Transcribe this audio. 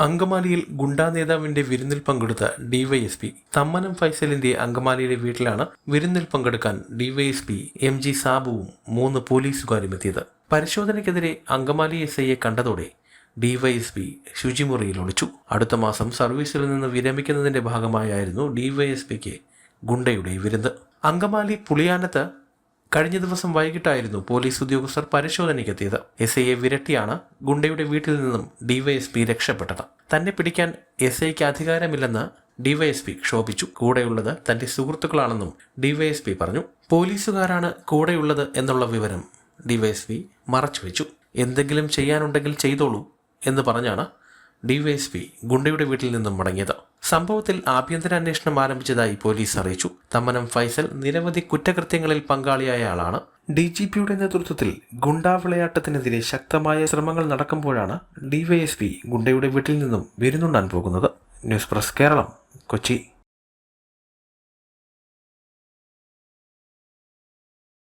അങ്കമാലിയിൽ ഗുണ്ടാ നേതാവിന്റെ വിരുന്നിൽ പങ്കെടുത്ത ഡിവൈഎസ്പി തമ്മനം ഫൈസലിന്റെ അങ്കമാലിയിലെ വീട്ടിലാണ് വിരുന്നിൽ പങ്കെടുക്കാൻ ഡിവൈഎസ്പി എം ജി സാബുവും മൂന്ന് പോലീസുകാരും എത്തിയത്. പരിശോധനയ്ക്കെതിരെ അങ്കമാലി എസ് ഐയെ കണ്ടതോടെ ഡിവൈഎസ്പി ശുചിമുറിയിൽ ഒളിച്ചു. അടുത്ത മാസം സർവീസിൽ നിന്ന് വിരമിക്കുന്നതിന്റെ ഭാഗമായായിരുന്നു ഡിവൈഎസ്പിക്ക് ഗുണ്ടയുടെ വിരുന്ന്. അങ്കമാലി പുളിയാനത്ത് കഴിഞ്ഞ ദിവസം വൈകിട്ടായിരുന്നു പോലീസ് ഉദ്യോഗസ്ഥർ പരിശോധനയ്ക്കെത്തിയത്. എസ് ഐയെ വിരട്ടിയാണ് ഗുണ്ടയുടെ വീട്ടിൽ നിന്നും ഡിവൈഎസ്പി രക്ഷപ്പെട്ടത്. തന്നെ പിടിക്കാൻ എസ് ഐക്ക് അധികാരമില്ലെന്ന് ഡിവൈഎസ്പി ക്ഷോഭിച്ചു. കൂടെയുള്ളത് തന്റെ സുഹൃത്തുക്കളാണെന്നും ഡിവൈഎസ്പി പറഞ്ഞു. പോലീസുകാരാണ് കൂടെയുള്ളത് എന്നുള്ള വിവരം ഡിവൈഎസ്പി മറച്ചുവെച്ചു. എന്തെങ്കിലും ചെയ്യാനുണ്ടെങ്കിൽ ചെയ്തോളൂ എന്ന് പറഞ്ഞാണ് ഡിവൈഎസ്പി ഗുണ്ടയുടെ വീട്ടിൽ നിന്നും മടങ്ങിയത്. സംഭവത്തിൽ ആഭ്യന്തര അന്വേഷണം ആരംഭിച്ചതായി പോലീസ് അറിയിച്ചു. തമ്മനം ഫൈസൽ നിരവധി കുറ്റകൃത്യങ്ങളിൽ പങ്കാളിയായ ആളാണ്. ഡി ജി പിയുടെ നേതൃത്വത്തിൽ ഗുണ്ടാ വിളയാട്ടത്തിനെതിരെ ശക്തമായ ശ്രമങ്ങൾ നടക്കുമ്പോഴാണ് ഡിവൈഎസ്പി ഗുണ്ടയുടെ വീട്ടിൽ നിന്നും വിരുന്നുണ്ടാൻ പോകുന്നത്. News press Keralam Kochi.